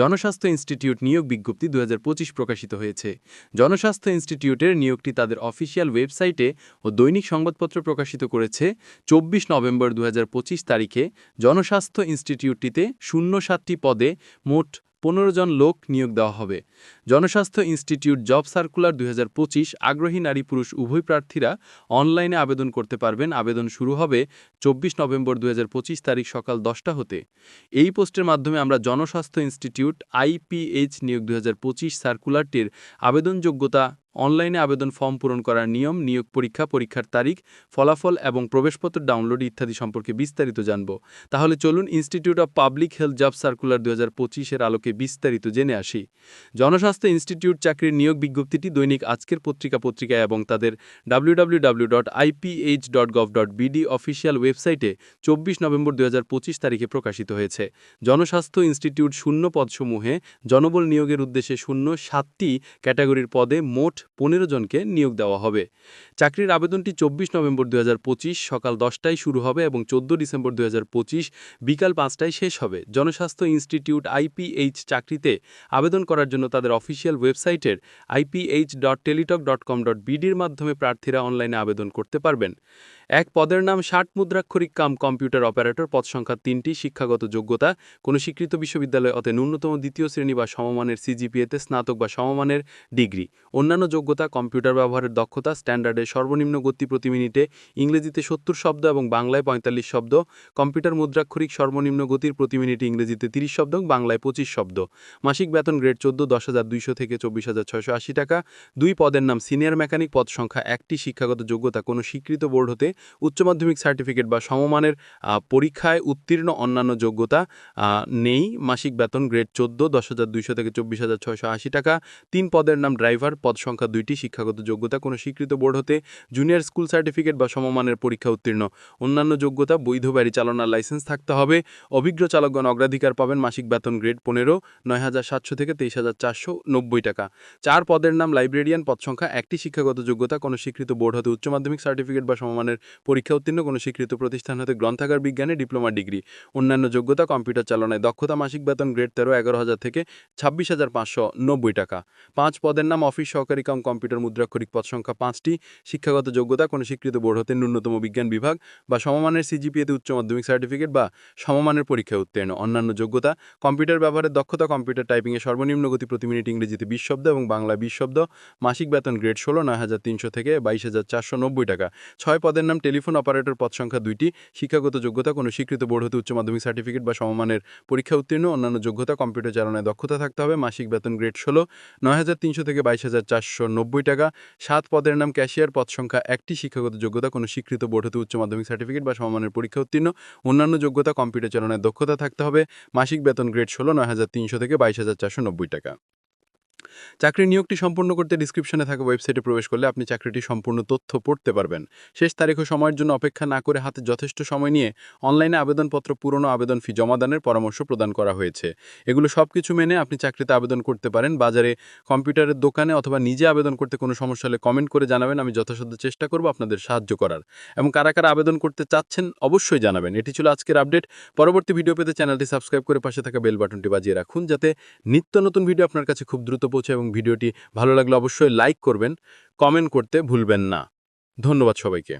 জনস্বাস্থ্য ইনস্টিটিউট নিয়োগ বিজ্ঞপ্তি দু হাজার পঁচিশ প্রকাশিত হয়েছে। জনস্বাস্থ্য ইনস্টিটিউটের নিয়োগটি তাদের অফিসিয়াল ওয়েবসাইটে ও দৈনিক সংবাদপত্র প্রকাশিত করেছে চব্বিশ নভেম্বর দু হাজার পঁচিশ তারিখে। জনস্বাস্থ্য ইনস্টিটিউটটিতে শূন্য সাতটি পদে মোট পনেরো জন লোক নিয়োগ দেওয়া হবে। জনস্বাস্থ্য ইনস্টিটিউট জব সার্কুলার দু হাজার পঁচিশ, আগ্রহী নারী পুরুষ উভয় প্রার্থীরা অনলাইনে আবেদন করতে পারবেন। আবেদন শুরু হবে চব্বিশ নভেম্বর দু হাজার পঁচিশ তারিখ সকাল দশটা হতে। এই পোস্টের মাধ্যমে আমরা জনস্বাস্থ্য ইনস্টিটিউট আইপিএইচ নিয়োগ দু হাজার পঁচিশ সার্কুলারটির আবেদনযোগ্যতা অনলাইনে আবেদন ফর্ম পূরণ করার নিয়ম, নিয়োগ পরীক্ষা, পরীক্ষার তারিখ, ফলাফল এবং প্রবেশপত্র ডাউনলোড ইত্যাদি সম্পর্কে বিস্তারিত জানব। তাহলে চলুন institute of public health job circular দু হাজার আলোকে বিস্তারিত জেনে আসি। জনস্বাস্থ্য ইনস্টিটিউট চাকরির নিয়োগ বিজ্ঞপ্তিটি দৈনিক আজকের পত্রিকা পত্রিকায় এবং তাদের WWW dot IPH dot gov dot BD official ওয়েবসাইটে চব্বিশ নভেম্বর দু হাজার পঁচিশ তারিখে প্রকাশিত হয়েছে। জনস্বাস্থ্য ইনস্টিটিউট শূন্য পদসমূহে জনবল নিয়োগের উদ্দেশ্যে শূন্য সাতটি ক্যাটাগরির পদে মোট পনেরো জনকে নিয়োগ দেওয়া হবে। চাকরির আবেদনটি চব্বিশ নভেম্বর দু হাজার পঁচিশ সকাল দশটায় শুরু হবে এবং চোদ্দ ডিসেম্বর দু হাজার পঁচিশ বিকাল পাঁচটায় শেষ হবে। জনস্বাস্থ্য ইনস্টিটিউট আইপিএইচ চাকরিতে আবেদন করার জন্য তাদের অফিসিয়াল ওয়েবসাইটের IPH dot Teletalk dot com dot বিডির মাধ্যমে প্রার্থীরা অনলাইনে আবেদন করতে পারবেন। এক পদের নাম ষাট মুদ্রাক্ষরিক কাম কম্পিউটার অপারেটর, পদ সংখ্যা তিনটি, শিক্ষাগত যোগ্যতা, কোনো স্বীকৃত বিশ্ববিদ্যালয় অতে ন্যূনতম দ্বিতীয় শ্রেণি বা সমমানের সিজিপিএতে স্নাতক বা সমমানের ডিগ্রি। অন্যান্য যোগ্যতা কম্পিউটার ব্যবহারের দক্ষতা, স্ট্যান্ডার্ডে সর্বনিম্ন গতি প্রতি মিনিটে ইংরেজিতে সত্তর শব্দ এবং বাংলায় পঁয়তাল্লিশ শব্দ, কম্পিউটার মুদ্রাক্ষরিক সর্বনিম্ন গতির প্রতি মিনিটে ইংরেজিতে তিরিশ শব্দ এবং বাংলায় পঁচিশ শব্দ। মাসিক বেতন গ্রেড চোদ্দ, দশ হাজার দুইশো থেকে চব্বিশ হাজার ছয়শো আশি টাকা। দুই পদের নাম সিনিয়র মেকানিক পদ সংখ্যা একটি, শিক্ষাগত যোগ্যতা কোনো স্বীকৃত বোর্ড হতে উচ্চ মাধ্যমিক সার্টিফিকেট বা সমমানের পরীক্ষায় উত্তীর্ণ অন্যান্য যোগ্যতা নেই। মাসিক বেতন গ্রেড চোদ্দ, দশ হাজার দুইশো থেকে চব্বিশ হাজার ছয়শো আশি টাকা। তিন পদের নাম ড্রাইভার, পদ সংখ্যা দুইটি শিক্ষাগত যোগ্যতা, কোনো স্বীকৃত বোর্ড হতে জুনিয়র স্কুল সার্টিফিকেট বা সমমানের পরীক্ষা উত্তীর্ণ। অন্যান্য যোগ্যতা, বৈধ বাড়ি চালানোর লাইসেন্স থাকতে হবে। অভিজ্ঞ চালকগণ অগ্রাধিকার পাবেন মাসিক বেতন গ্রেড পনেরো, নয় হাজার সাতশো থেকে তেইশ হাজার চারশো নব্বই টাকা। চার পদের নাম লাইব্রেরিয়ান পদ সংখ্যা, একটি শিক্ষাগত যোগ্যতা, কোনো স্বীকৃত বোর্ড হতে উচ্চ মাধ্যমিক সার্টিফিকেট বা সমমানের পরীক্ষা উত্তীর্ণ, কোনো স্বীকৃত প্রতিষ্ঠান হতে গ্রন্থাগার বিজ্ঞানে ডিপ্লোমা ডিগ্রি। অন্যান্য যোগ্যতা, কম্পিউটার চালনায় দক্ষতা, মাসিক বেতন গ্রেড তেরো, এগারো হাজার থেকে ছাব্বিশ হাজার পাঁচশো নব্বই টাকা। পাঁচ পদের নাম অফিস সহকারী কাম কম্পিউটার মুদ্রাক্ষরিক পদ সংখ্যা পাঁচটি, শিক্ষাগত যোগ্যতা কোনো স্বীকৃত বোর্ড হতে ন্যূনতম বিজ্ঞান বিভাগ বা সমমানের সিজিপিএতে উচ্চ মাধ্যমিক সার্টিফিকেট বা সমমানের পরীক্ষায় উত্তীর্ণ। অন্যান্য যোগ্যতা, কম্পিউটার ব্যবহারের দক্ষতা কম্পিউটার টাইপিংয়ে সর্বনিম্ন গতি প্রতি মিনিট ইংরেজিতে বিশ শব্দ এবং বাংলা বিশ শব্দ, মাসিক বেতন গ্রেড ষোলো, নয় হাজার তিনশো থেকে বাইশ হাজার চারশো নব্বই টাকা। ছয় পদের নাম টেলিফোন অপারেটর পদ সংখ্যা দুইটি, শিক্ষাগত যোগ্যতা কোনো স্বীকৃত বোর্ড হতে উচ্চ মাধ্যমিক সার্টিফিকেট বা সমমানের পরীক্ষা উত্তীর্ণ। অন্যান্য যোগ্যতা, কম্পিউটার চালনায় দক্ষতা থাকতে হবে, মাসিক বেতন গ্রেড ষোলো, নয় হাজার তিনশো থেকে বাইশ হাজার চারশো নব্বই টাকা। সাত পদের নাম ক্যাশিয়ার, পদ সংখ্যা একটি, শিক্ষাগত যোগ্যতা কোনো স্বীকৃত বোর্ড হতে উচ্চ মাধ্যমিক সার্টিফিকেট বা সমমানের পরীক্ষা উত্তীর্ণ। অন্যান্য যোগ্যতা কম্পিউটার চালনায় দক্ষতা থাকতে হবে। মাসিক বেতন গ্রেড ষোলো, নয় হাজার তিনশো থেকে বাইশ হাজার চারশো নব্বই টাকা। চাকরির নিয়োগটি সম্পূর্ণ করতে ডিসক্রিপশনে থাকা ওয়েবসাইটে প্রবেশ করলে আপনি চাকরিটি সম্পূর্ণ তথ্য পড়তে পারবেন। শেষ তারিখ ও সময়ের জন্য অপেক্ষা না করে হাতে যথেষ্ট সময় নিয়ে অনলাইনে আবেদনপত্র, পুরনো আবেদন ফি জমা দানের পরামর্শ প্রদান করা হয়েছে। এগুলো সব কিছু মেনে আপনি চাকরিতে আবেদন করতে পারেন। বাজারে কম্পিউটারের দোকানে অথবা নিজে আবেদন করতে কোনো সমস্যা হলে কমেন্ট করে জানাবেন। আমি যথাসাধ্য চেষ্টা করব আপনাদের সাহায্য করার। এবং কারা কারা আবেদন করতে চাচ্ছেন অবশ্যই জানাবেন। এটি ছিল আজকের আপডেট পরবর্তী ভিডিও পেতে চ্যানেলটি সাবস্ক্রাইব করে পাশে থাকা বেল বাটনটি বাজিয়ে রাখুন, যাতে নিত্য নতুন ভিডিও আপনার কাছে খুব দ্রুত পৌঁছে এবং ভিডিওটি ভালো লাগলে অবশ্যই লাইক করবেন কমেন্ট করতে ভুলবেন না। ধন্যবাদ সবাইকে।